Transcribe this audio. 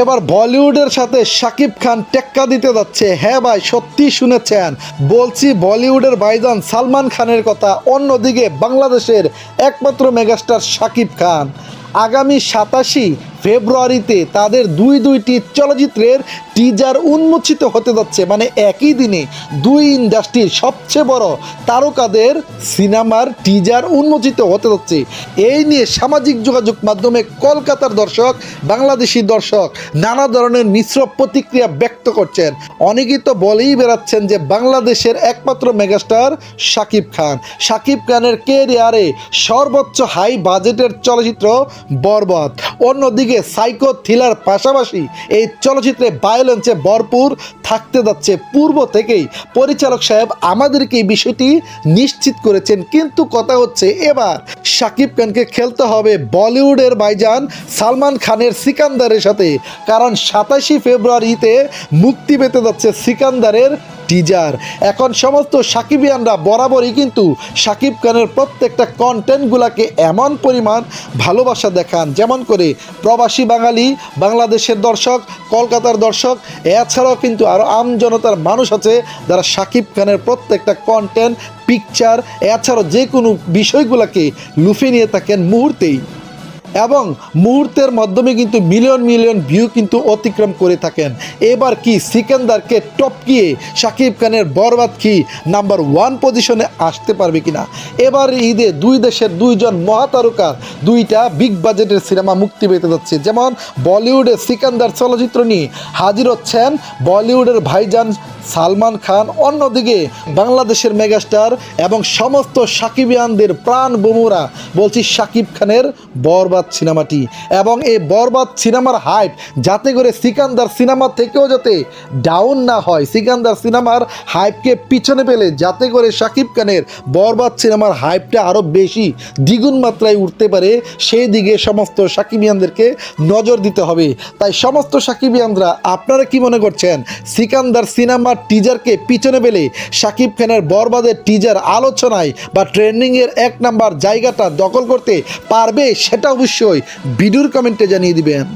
এবার বলিউডের সাথে শাকিব খান টেক্কা দিতে যাচ্ছে। হ্যাঁ ভাই, সত্যি শুনেছেন। বলছি বলিউডের ভাইজান সালমান খানের কথা। অন্যদিকে বাংলাদেশের একমাত্র মেগাস্টার শাকিব খান। আগামী সাতাশি ফেব্রুয়ারিতে তাদের দুই দুইটি চলচ্চিত্রের টিজার উন্মোচিত হতে যাচ্ছে। মানে একই দিনে দুই ইন্ডাস্ট্রির সবচেয়ে বড় তারকাদের সিনেমার টিজার উন্মোচিত হতে যাচ্ছে। এই নিয়ে সামাজিক যোগাযোগ মাধ্যমে কলকাতার দর্শক, বাংলাদেশি দর্শক নানা ধরনের মিশ্র প্রতিক্রিয়া ব্যক্ত করছেন। অনেকেই তো বলেই বেড়াচ্ছেন যে বাংলাদেশের একমাত্র মেগাস্টার শাকিব খান। শাকিব খানের কেরিয়ারে সর্বোচ্চ হাই বাজেটের চলচ্চিত্র বরবাদ। অন্যদিকে সাইকো থ্রিলার পাশাপাশি এই চলচ্চিত্রে ভায়োলেন্সে ভরপুর থাকতে যাচ্ছে। পূর্ব থেকেই পরিচালক সাহেব আমাদেরকে এই বিষয়টি নিশ্চিত করেছেন। কিন্তু কথা হচ্ছে এবার শাকিব খানকে খেলতে হবে বলিউডের বাইজান সালমান খানের সিকান্দারের সাথে। কারণ সাতাশি ফেব্রুয়ারিতে মুক্তি পেতে যাচ্ছে সিকান্দারের টিজার এখন সমস্ত সাকিবিয়ানরা বরাবরই কিন্তু সাকিব খানের প্রত্যেকটা কন্টেন্টগুলোকে এমন পরিমাণ ভালোবাসা দেখান, যেমন করে প্রবাসী বাঙালি, বাংলাদেশের দর্শক, কলকাতার দর্শক, এছাড়াও কিন্তু আরও আম জনতার মানুষ আছে যারা সাকিব খানের প্রত্যেকটা কন্টেন্ট পিকচার এছাড়াও যে কোনো বিষয়গুলোকে লুফে নিয়ে থাকেন মুহূর্তেই। এবং মুহূর্তের মাধ্যমে কিন্তু মিলিয়ন মিলিয়ন ভিউ কিন্তু অতিক্রম করে থাকেন। এবার কি সিকান্দারকে টপকিয়ে শাকিব খানের বরবাদ কি নাম্বার ওয়ান পজিশনে আসতে পারবে কিনা? এবার ঈদে দুই দেশের দুইজন মহাতারকার দুইটা বিগ বাজেটের সিনেমা মুক্তি পেতে যাচ্ছে। যেমন বলিউডের সিকান্দার চলচ্চিত্র নিয়ে হাজির হচ্ছেন বলিউডের ভাইজান সালমান খান। অন্যদিকে বাংলাদেশের মেগাস্টার এবং সমস্ত সাকিবিয়ানদের প্রাণ বমুরা, বলছি শাকিব খানের বরবাদ সিনেমাটি এবং এই বরবাদ সিনেমার হাইপ যাতে করে সিকান্দার সিনেমা থেকেও যাতে ডাউন না হয়, সিকান্দার সিনেমার হাইপকে পিছনে পেলে যাতে করে শাকিব খানের বরবাদ সিনেমার হাইপটা আরও বেশি দ্বিগুণ মাত্রায় উঠতে পারে, সেই দিকে সমস্ত সাকিবিয়ানদেরকে নজর দিতে হবে। তাই সমস্ত সাকিবিয়ানরা আপনারা কি মনে করছেন? সিকান্দার সিনেমার টিজারকে পিছনে পেলে শাকিব খানের বরবাদের টিজার আলোচনায় বা ট্রেন্ডিংয়ের এক নাম্বার জায়গাটা দখল করতে পারবে সেটা অবশ্যই ভিডিওর কমেন্টে জানিয়ে দিবেন।